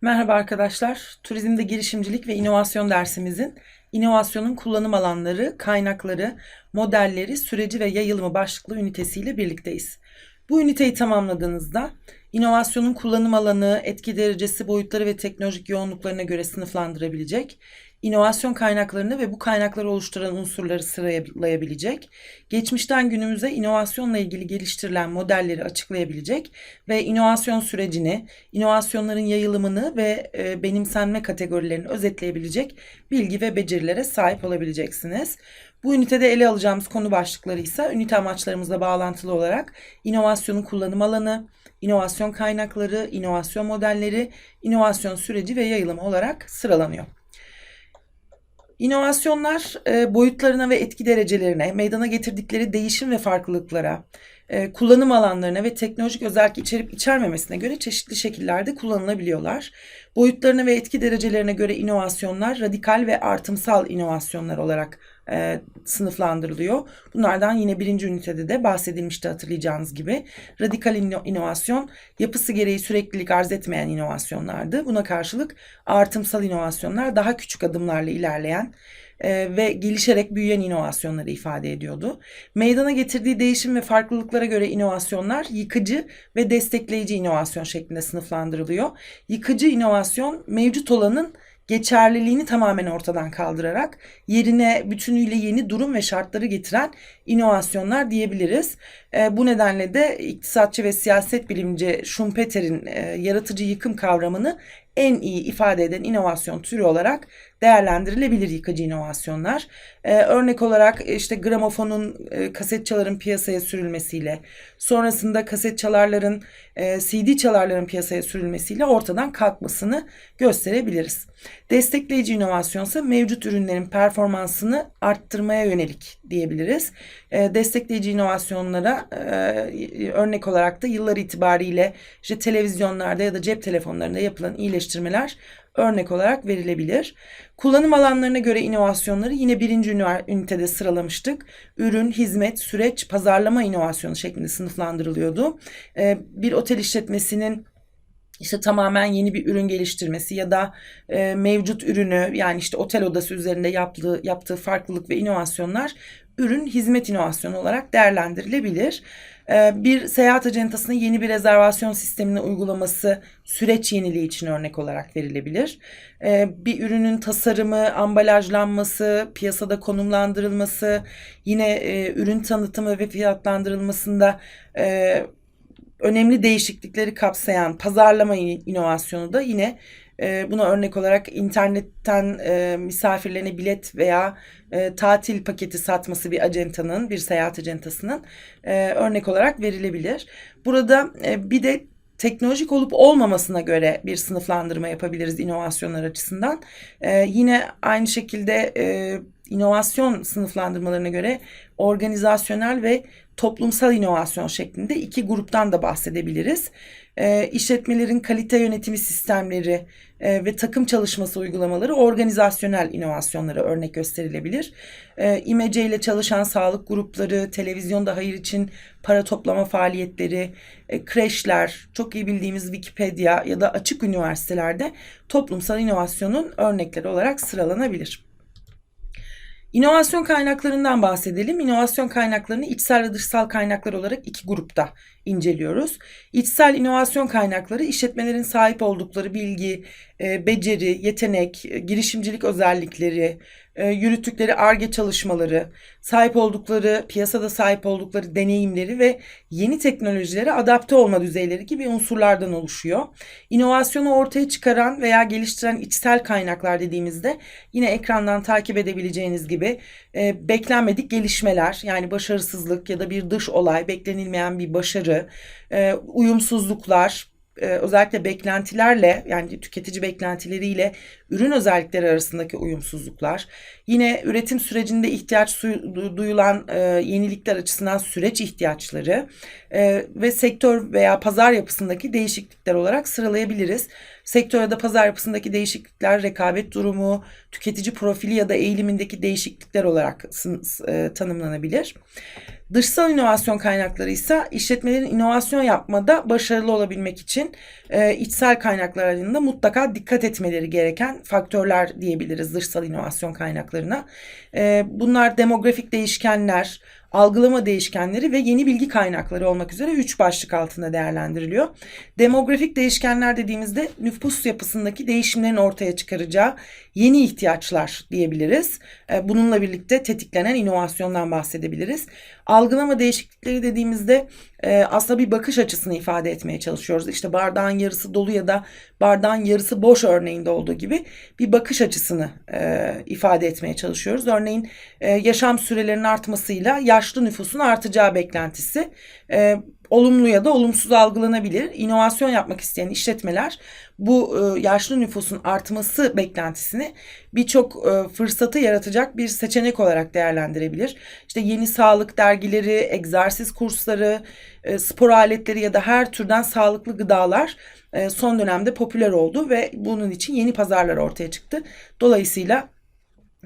Merhaba arkadaşlar. Turizmde girişimcilik ve inovasyon dersimizin inovasyonun kullanım alanları, kaynakları, modelleri, süreci ve yayılımı başlıklı ünitesiyle birlikteyiz. Bu üniteyi tamamladığınızda inovasyonun kullanım alanı, etki derecesi, boyutları ve teknolojik yoğunluklarına göre sınıflandırabilecek, inovasyon kaynaklarını ve bu kaynakları oluşturan unsurları sıralayabilecek, geçmişten günümüze inovasyonla ilgili geliştirilen modelleri açıklayabilecek ve inovasyon sürecini, inovasyonların yayılımını ve e, benimsenme kategorilerini özetleyebilecek bilgi ve becerilere sahip olabileceksiniz. Bu ünitede ele alacağımız konu başlıkları ise ünite amaçlarımızla bağlantılı olarak inovasyonun kullanım alanı, inovasyon kaynakları, inovasyon modelleri, inovasyon süreci ve yayılımı olarak sıralanıyor. İnovasyonlar boyutlarına ve etki derecelerine, meydana getirdikleri değişim ve farklılıklara, e, kullanım alanlarına ve teknolojik özellik içerip içermemesine göre çeşitli şekillerde kullanılabiliyorlar. Boyutlarına ve etki derecelerine göre inovasyonlar radikal ve artımsal inovasyonlar olarak e, sınıflandırılıyor. Bunlardan yine birinci ünitede de bahsedilmişti hatırlayacağınız gibi. Radikal ino- inovasyon yapısı gereği süreklilik arz etmeyen inovasyonlardı. Buna karşılık artımsal inovasyonlar daha küçük adımlarla ilerleyen e, ve gelişerek büyüyen inovasyonları ifade ediyordu. Meydana getirdiği değişim ve farklılıklara göre inovasyonlar yıkıcı ve destekleyici inovasyon şeklinde sınıflandırılıyor. Yıkıcı inovasyon mevcut olanın geçerliliğini tamamen ortadan kaldırarak yerine bütünüyle yeni durum ve şartları getiren inovasyonlar diyebiliriz. E, bu nedenle de iktisatçı ve siyaset bilimci Schumpeter'in e, yaratıcı yıkım kavramını en iyi ifade eden inovasyon türü olarak değerlendirilebilir yıkıcı inovasyonlar. Ee, örnek olarak işte gramofonun e, kaset çaların piyasaya sürülmesiyle, sonrasında kaset çalarların, e, CD çalarların piyasaya sürülmesiyle ortadan kalkmasını gösterebiliriz. Destekleyici inovasyon ise mevcut ürünlerin performansını arttırmaya yönelik diyebiliriz. E, destekleyici inovasyonlara e, örnek olarak da yıllar itibariyle işte televizyonlarda ya da cep telefonlarında yapılan iyileştirmeler örnek olarak verilebilir. Kullanım alanlarına göre inovasyonları yine birinci ünitede sıralamıştık. Ürün, hizmet, süreç, pazarlama inovasyonu şeklinde sınıflandırılıyordu. Ee, bir otel işletmesinin işte tamamen yeni bir ürün geliştirmesi ya da e, mevcut ürünü yani işte otel odası üzerinde yaptığı, yaptığı farklılık ve inovasyonlar ürün hizmet inovasyonu olarak değerlendirilebilir. Ee, bir seyahat acentasına yeni bir rezervasyon sistemini uygulaması süreç yeniliği için örnek olarak verilebilir. Ee, bir ürünün tasarımı, ambalajlanması, piyasada konumlandırılması, yine e, ürün tanıtımı ve fiyatlandırılmasında e, önemli değişiklikleri kapsayan pazarlama inovasyonu da yine e, buna örnek olarak internetten e, misafirlerine bilet veya e, tatil paketi satması bir acentanın, bir seyahat acentasının e, örnek olarak verilebilir. Burada e, bir de teknolojik olup olmamasına göre bir sınıflandırma yapabiliriz inovasyonlar açısından. Ee, yine aynı şekilde e, inovasyon sınıflandırmalarına göre organizasyonel ve toplumsal inovasyon şeklinde iki gruptan da bahsedebiliriz. E, işletmelerin kalite yönetimi sistemleri e, ve takım çalışması uygulamaları organizasyonel inovasyonlara örnek gösterilebilir. E, İmece ile çalışan sağlık grupları, televizyonda hayır için para toplama faaliyetleri, e, kreşler, çok iyi bildiğimiz Wikipedia ya da açık üniversitelerde toplumsal inovasyonun örnekleri olarak sıralanabilir. İnovasyon kaynaklarından bahsedelim. İnovasyon kaynaklarını içsel ve dışsal kaynaklar olarak iki grupta inceliyoruz. İçsel inovasyon kaynakları işletmelerin sahip oldukları bilgi, beceri, yetenek, e, girişimcilik özellikleri, e, yürüttükleri ARGE çalışmaları, sahip oldukları, piyasada sahip oldukları deneyimleri ve yeni teknolojilere adapte olma düzeyleri gibi unsurlardan oluşuyor. İnovasyonu ortaya çıkaran veya geliştiren içsel kaynaklar dediğimizde yine ekrandan takip edebileceğiniz gibi e, beklenmedik gelişmeler yani başarısızlık ya da bir dış olay, beklenilmeyen bir başarı, e, uyumsuzluklar, e, özellikle beklentilerle yani tüketici beklentileriyle ürün özellikleri arasındaki uyumsuzluklar, yine üretim sürecinde ihtiyaç duyulan e, yenilikler açısından süreç ihtiyaçları e, ve sektör veya pazar yapısındaki değişiklikler olarak sıralayabiliriz. Sektör ya da pazar yapısındaki değişiklikler, rekabet durumu, tüketici profili ya da eğilimindeki değişiklikler olarak e, tanımlanabilir. Dışsal inovasyon kaynakları ise işletmelerin inovasyon yapmada başarılı olabilmek için e, içsel kaynaklar halinde mutlaka dikkat etmeleri gereken faktörler diyebiliriz dışsal inovasyon kaynaklarına. E, bunlar demografik değişkenler, algılama değişkenleri ve yeni bilgi kaynakları olmak üzere üç başlık altında değerlendiriliyor. Demografik değişkenler dediğimizde nüfus yapısındaki değişimlerin ortaya çıkaracağı yeni ihtiyaçlar diyebiliriz. E, bununla birlikte tetiklenen inovasyondan bahsedebiliriz. Algılama değişiklikleri dediğimizde e, aslında bir bakış açısını ifade etmeye çalışıyoruz. İşte bardağın yarısı dolu ya da bardağın yarısı boş örneğinde olduğu gibi bir bakış açısını e, ifade etmeye çalışıyoruz. Örneğin e, yaşam sürelerinin artmasıyla yaşlı nüfusun artacağı beklentisi e, olumlu ya da olumsuz algılanabilir. İnovasyon yapmak isteyen işletmeler bu e, yaşlı nüfusun artması beklentisini birçok e, fırsatı yaratacak bir seçenek olarak değerlendirebilir. İşte yeni sağlık dergileri, egzersiz kursları, e, spor aletleri ya da her türden sağlıklı gıdalar e, son dönemde popüler oldu ve bunun için yeni pazarlar ortaya çıktı. Dolayısıyla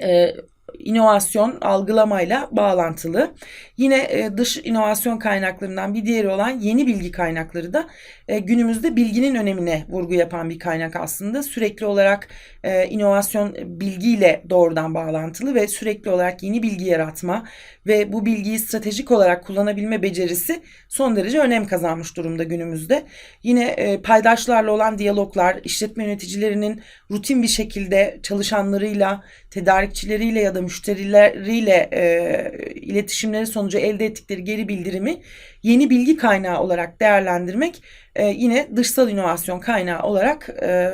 e, inovasyon algılamayla bağlantılı. Yine e, dış inovasyon kaynaklarından bir diğeri olan yeni bilgi kaynakları da e, günümüzde bilginin önemine vurgu yapan bir kaynak aslında. Sürekli olarak e, inovasyon bilgiyle doğrudan bağlantılı ve sürekli olarak yeni bilgi yaratma ve bu bilgiyi stratejik olarak kullanabilme becerisi son derece önem kazanmış durumda günümüzde. Yine paydaşlarla olan diyaloglar, işletme yöneticilerinin rutin bir şekilde çalışanlarıyla, tedarikçileriyle ya da müşterileriyle e, iletişimleri sonucu elde ettikleri geri bildirimi yeni bilgi kaynağı olarak değerlendirmek e, yine dışsal inovasyon kaynağı olarak e,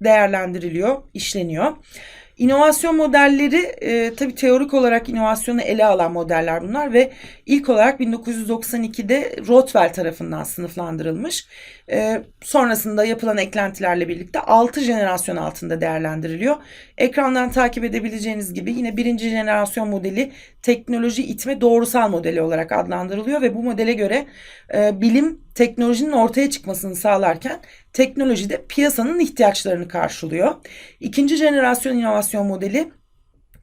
değerlendiriliyor, işleniyor. İnovasyon modelleri e, tabii teorik olarak inovasyonu ele alan modeller bunlar ve ilk olarak 1992'de Rothwell tarafından sınıflandırılmış. E, sonrasında yapılan eklentilerle birlikte 6 jenerasyon altında değerlendiriliyor. Ekrandan takip edebileceğiniz gibi yine birinci jenerasyon modeli teknoloji itme doğrusal modeli olarak adlandırılıyor ve bu modele göre e, bilim teknolojinin ortaya çıkmasını sağlarken teknoloji de piyasanın ihtiyaçlarını karşılıyor. İkinci jenerasyon inovasyon modeli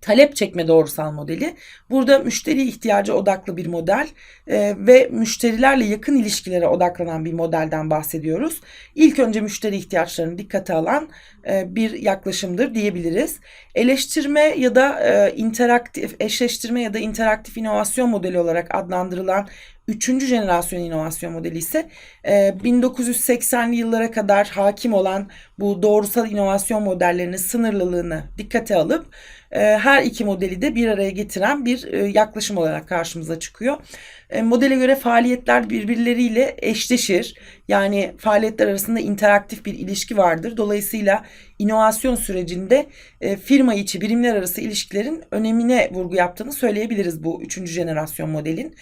talep çekme doğrusal modeli. Burada müşteri ihtiyacı odaklı bir model e, ve müşterilerle yakın ilişkilere odaklanan bir modelden bahsediyoruz. İlk önce müşteri ihtiyaçlarını dikkate alan e, bir yaklaşımdır diyebiliriz. Eleştirme ya da e, interaktif eşleştirme ya da interaktif inovasyon modeli olarak adlandırılan Üçüncü jenerasyon inovasyon modeli ise 1980'li yıllara kadar hakim olan bu doğrusal inovasyon modellerinin sınırlılığını dikkate alıp e, her iki modeli de bir araya getiren bir e, yaklaşım olarak karşımıza çıkıyor. E, modele göre faaliyetler birbirleriyle eşleşir. Yani faaliyetler arasında interaktif bir ilişki vardır. Dolayısıyla inovasyon sürecinde firma içi birimler arası ilişkilerin önemine vurgu yaptığını söyleyebiliriz bu üçüncü jenerasyon modelin.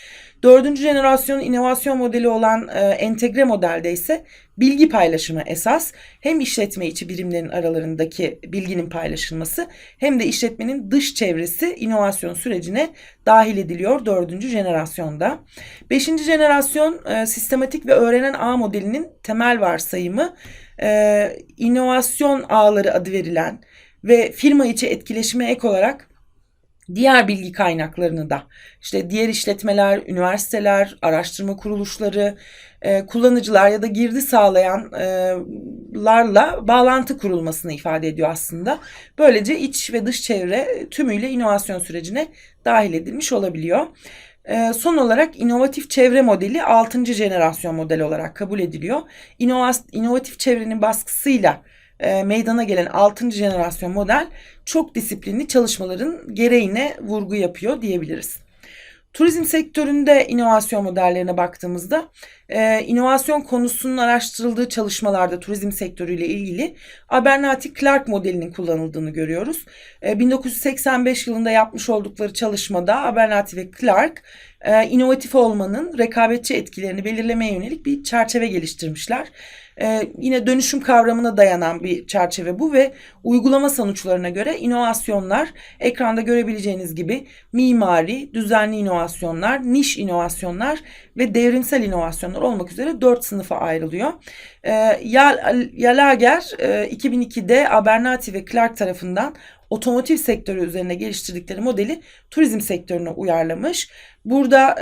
Dördüncü jenerasyon inovasyon modeli olan entegre modelde ise bilgi paylaşımı esas. Hem işletme içi birimlerin aralarındaki bilginin paylaşılması hem de işletmenin dış çevresi inovasyon sürecine dahil ediliyor dördüncü jenerasyonda. Beşinci jenerasyon e, sistematik ve öğrenen ağ modelinin temel varsayımı e, inovasyon ağları adı verilen ve firma içi etkileşime ek olarak diğer bilgi kaynaklarını da işte diğer işletmeler, üniversiteler, araştırma kuruluşları, e, kullanıcılar ya da girdi sağlayanlarla e, bağlantı kurulmasını ifade ediyor aslında. Böylece iç ve dış çevre tümüyle inovasyon sürecine dahil edilmiş olabiliyor. E, son olarak inovatif çevre modeli 6. jenerasyon model olarak kabul ediliyor. İnovas, inovatif çevrenin baskısıyla e, meydana gelen 6. jenerasyon model çok disiplinli çalışmaların gereğine vurgu yapıyor diyebiliriz. Turizm sektöründe inovasyon modellerine baktığımızda e, inovasyon konusunun araştırıldığı çalışmalarda turizm sektörüyle ilgili Abernathy-Clark modelinin kullanıldığını görüyoruz. E, 1985 yılında yapmış oldukları çalışmada Abernathy ve Clark e, inovatif olmanın rekabetçi etkilerini belirlemeye yönelik bir çerçeve geliştirmişler. Ee, yine dönüşüm kavramına dayanan bir çerçeve bu ve uygulama sonuçlarına göre inovasyonlar ekranda görebileceğiniz gibi mimari, düzenli inovasyonlar, niş inovasyonlar ve devrimsel inovasyonlar olmak üzere dört sınıfa ayrılıyor. Ee, Yalager e, 2002'de Abernathy ve Clark tarafından otomotiv sektörü üzerine geliştirdikleri modeli turizm sektörüne uyarlamış. Burada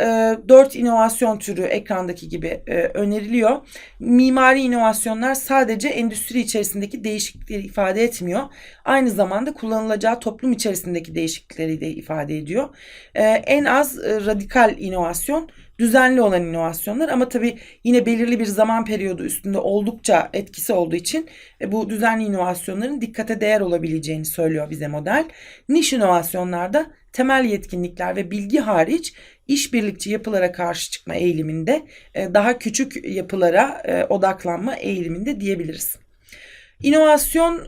e, 4 inovasyon türü ekrandaki gibi e, öneriliyor. Mimari inovasyonlar sadece endüstri içerisindeki değişiklikleri ifade etmiyor. Aynı zamanda kullanılacağı toplum içerisindeki değişiklikleri de ifade ediyor. E, en az e, radikal inovasyon düzenli olan inovasyonlar ama tabii yine belirli bir zaman periyodu üstünde oldukça etkisi olduğu için e, bu düzenli inovasyonların dikkate değer olabileceğini söylüyor bize model. Niş inovasyonlarda temel yetkinlikler ve bilgi hariç işbirlikçi yapılara karşı çıkma eğiliminde e, daha küçük yapılara e, odaklanma eğiliminde diyebiliriz. İnovasyon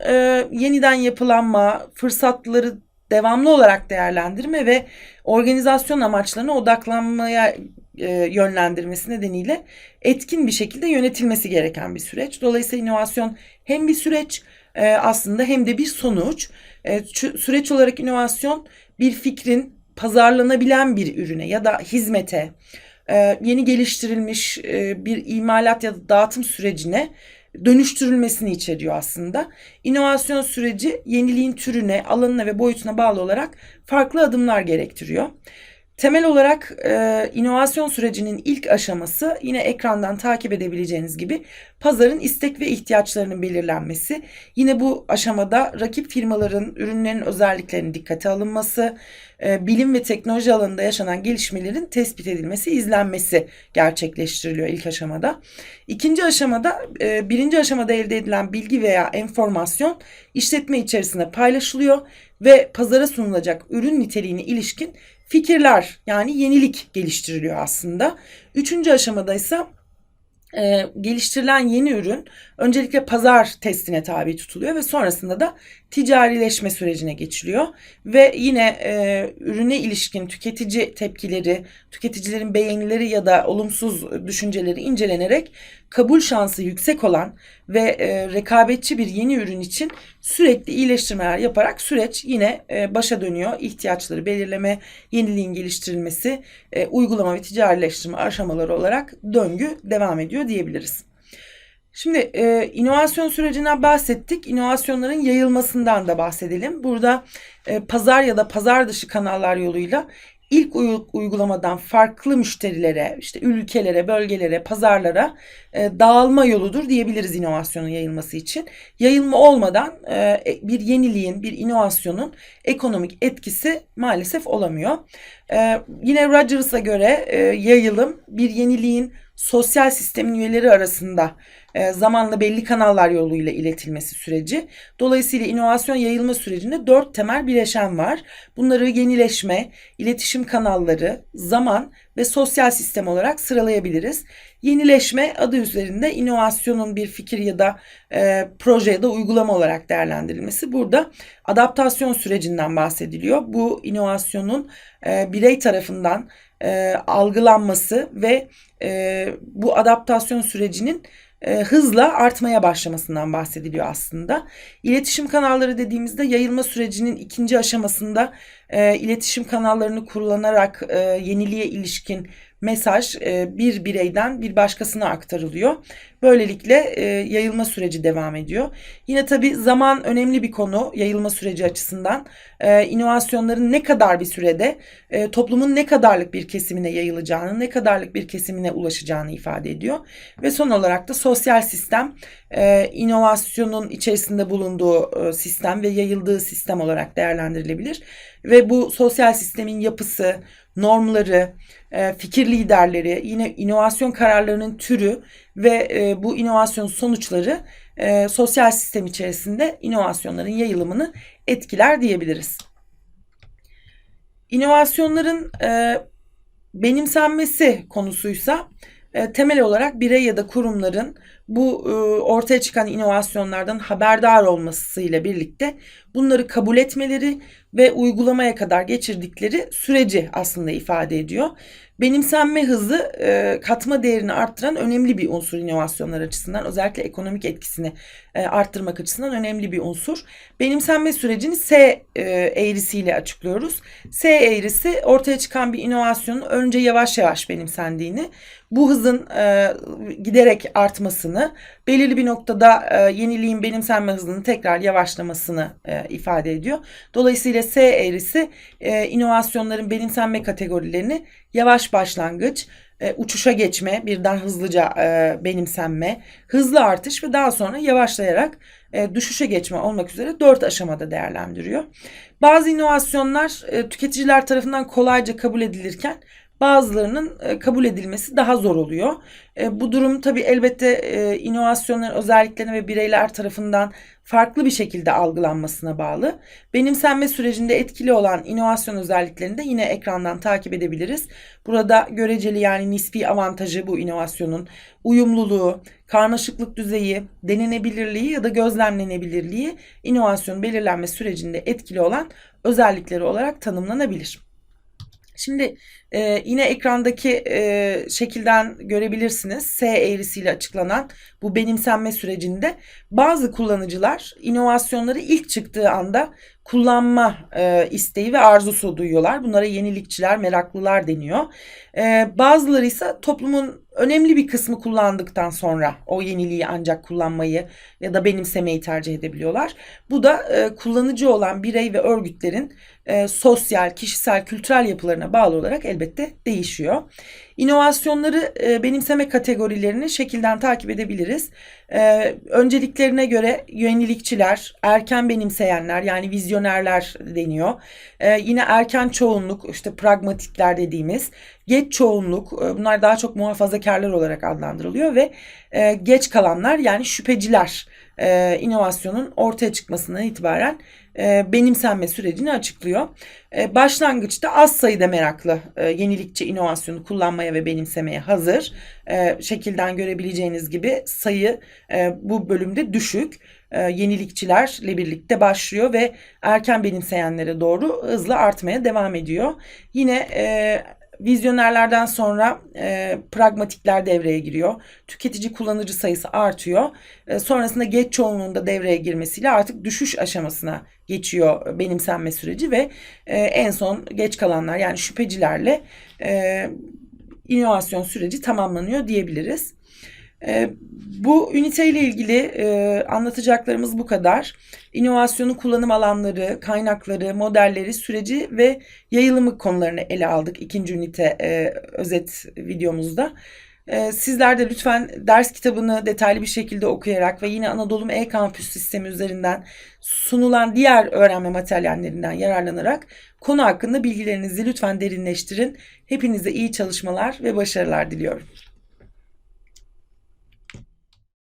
yeniden yapılanma, fırsatları devamlı olarak değerlendirme ve organizasyon amaçlarına odaklanmaya e, yönlendirmesi nedeniyle etkin bir şekilde yönetilmesi gereken bir süreç. Dolayısıyla inovasyon hem bir süreç e, aslında hem de bir sonuç. E, süreç olarak inovasyon bir fikrin pazarlanabilen bir ürüne ya da hizmete, e, yeni geliştirilmiş e, bir imalat ya da dağıtım sürecine dönüştürülmesini içeriyor aslında. İnovasyon süreci yeniliğin türüne, alanına ve boyutuna bağlı olarak farklı adımlar gerektiriyor. Temel olarak e, inovasyon sürecinin ilk aşaması yine ekrandan takip edebileceğiniz gibi pazarın istek ve ihtiyaçlarının belirlenmesi. Yine bu aşamada rakip firmaların ürünlerin özelliklerinin dikkate alınması, e, bilim ve teknoloji alanında yaşanan gelişmelerin tespit edilmesi, izlenmesi gerçekleştiriliyor ilk aşamada. İkinci aşamada, e, birinci aşamada elde edilen bilgi veya enformasyon işletme içerisinde paylaşılıyor ve pazara sunulacak ürün niteliğine ilişkin fikirler yani yenilik geliştiriliyor aslında. Üçüncü aşamada ise e, geliştirilen yeni ürün öncelikle pazar testine tabi tutuluyor ve sonrasında da ticarileşme sürecine geçiliyor ve yine e, ürüne ilişkin tüketici tepkileri, tüketicilerin beğenileri ya da olumsuz düşünceleri incelenerek kabul şansı yüksek olan ve e, rekabetçi bir yeni ürün için sürekli iyileştirmeler yaparak süreç yine e, başa dönüyor. İhtiyaçları belirleme, yeniliğin geliştirilmesi, e, uygulama ve ticarileştirme aşamaları olarak döngü devam ediyor diyebiliriz. Şimdi e, inovasyon sürecinden bahsettik. İnovasyonların yayılmasından da bahsedelim. Burada e, pazar ya da pazar dışı kanallar yoluyla ilk uygulamadan farklı müşterilere, işte ülkelere, bölgelere, pazarlara e, dağılma yoludur diyebiliriz inovasyonun yayılması için. Yayılma olmadan e, bir yeniliğin, bir inovasyonun ekonomik etkisi maalesef olamıyor. E, yine Rogers'a göre e, yayılım bir yeniliğin sosyal sistemin üyeleri arasında e, zamanla belli kanallar yoluyla iletilmesi süreci. Dolayısıyla inovasyon yayılma sürecinde dört temel bileşen var. Bunları yenileşme, iletişim kanalları, zaman ve sosyal sistem olarak sıralayabiliriz. Yenileşme adı üzerinde inovasyonun bir fikir ya da e, proje ya da uygulama olarak değerlendirilmesi. Burada adaptasyon sürecinden bahsediliyor. Bu inovasyonun e, birey tarafından e, algılanması ve e, bu adaptasyon sürecinin e, hızla artmaya başlamasından bahsediliyor aslında. İletişim kanalları dediğimizde yayılma sürecinin ikinci aşamasında e, iletişim kanallarını kullanarak e, yeniliğe ilişkin mesaj e, bir bireyden bir başkasına aktarılıyor. Böylelikle e, yayılma süreci devam ediyor. Yine tabii zaman önemli bir konu yayılma süreci açısından. E, inovasyonların ne kadar bir sürede e, toplumun ne kadarlık bir kesimine yayılacağını, ne kadarlık bir kesimine ulaşacağını ifade ediyor. Ve son olarak da sosyal sistem e, inovasyonun içerisinde bulunduğu e, sistem ve yayıldığı sistem olarak değerlendirilebilir. Ve bu sosyal sistemin yapısı, normları, e, fikir liderleri, yine inovasyon kararlarının türü ve e, bu inovasyon sonuçları e, sosyal sistem içerisinde inovasyonların yayılımını etkiler diyebiliriz. İnovasyonların benimsenmesi konusuysa temel olarak birey ya da kurumların bu ortaya çıkan inovasyonlardan haberdar olmasıyla birlikte bunları kabul etmeleri ve uygulamaya kadar geçirdikleri süreci aslında ifade ediyor. Benimsenme hızı e, katma değerini arttıran önemli bir unsur inovasyonlar açısından. Özellikle ekonomik etkisini e, arttırmak açısından önemli bir unsur. Benimsenme sürecini S e, eğrisiyle açıklıyoruz. S eğrisi ortaya çıkan bir inovasyonun önce yavaş yavaş benimsendiğini, bu hızın e, giderek artmasını belirli bir noktada e, yeniliğin benimsenme hızının tekrar yavaşlamasını e, ifade ediyor. Dolayısıyla S eğrisi e, inovasyonların benimsenme kategorilerini yavaş başlangıç, e, uçuşa geçme, birden hızlıca e, benimsenme, hızlı artış ve daha sonra yavaşlayarak e, düşüşe geçme olmak üzere dört aşamada değerlendiriyor. Bazı inovasyonlar e, tüketiciler tarafından kolayca kabul edilirken bazılarının e, kabul edilmesi daha zor oluyor. E, bu durum tabii elbette e, inovasyonların özelliklerine ve bireyler tarafından farklı bir şekilde algılanmasına bağlı. Benimsenme sürecinde etkili olan inovasyon özelliklerini de yine ekrandan takip edebiliriz. Burada göreceli yani nispi avantajı bu inovasyonun uyumluluğu, karmaşıklık düzeyi, denenebilirliği ya da gözlemlenebilirliği inovasyonun belirlenme sürecinde etkili olan özellikleri olarak tanımlanabilir. Şimdi e, yine ekrandaki e, şekilden görebilirsiniz. S eğrisiyle açıklanan bu benimsenme sürecinde bazı kullanıcılar inovasyonları ilk çıktığı anda kullanma e, isteği ve arzusu duyuyorlar. Bunlara yenilikçiler, meraklılar deniyor. E, bazıları ise toplumun önemli bir kısmı kullandıktan sonra o yeniliği ancak kullanmayı ya da benimsemeyi tercih edebiliyorlar. Bu da e, kullanıcı olan birey ve örgütlerin e, sosyal, kişisel, kültürel yapılarına bağlı olarak elbette değişiyor. İnovasyonları e, benimseme kategorilerini şekilden takip edebiliriz. E, önceliklerine göre yenilikçiler, erken benimseyenler yani vizyonerler deniyor. E, yine erken çoğunluk işte pragmatikler dediğimiz, geç çoğunluk e, bunlar daha çok muhafazakarlar olarak adlandırılıyor ve e, geç kalanlar yani şüpheciler e, inovasyonun ortaya çıkmasından itibaren e, benimsenme sürecini açıklıyor. Başlangıçta az sayıda meraklı yenilikçi inovasyonu kullanmaya ve benimsemeye hazır. E, şekilden görebileceğiniz gibi sayı bu bölümde düşük. Yenilikçilerle birlikte başlıyor ve erken benimseyenlere doğru hızla artmaya devam ediyor. Yine Vizyonerlerden sonra e, pragmatikler devreye giriyor. Tüketici kullanıcı sayısı artıyor. E, sonrasında geç çoğunluğunda devreye girmesiyle artık düşüş aşamasına geçiyor benimsenme süreci ve e, en son geç kalanlar yani şüphecilerle e, inovasyon süreci tamamlanıyor diyebiliriz. E, bu üniteyle ilgili e, anlatacaklarımız bu kadar. İnovasyonu kullanım alanları, kaynakları, modelleri, süreci ve yayılımı konularını ele aldık ikinci ünite e, özet videomuzda. E, sizler de lütfen ders kitabını detaylı bir şekilde okuyarak ve yine Anadolu E-Kampüs sistemi üzerinden sunulan diğer öğrenme materyallerinden yararlanarak konu hakkında bilgilerinizi lütfen derinleştirin. Hepinize iyi çalışmalar ve başarılar diliyorum.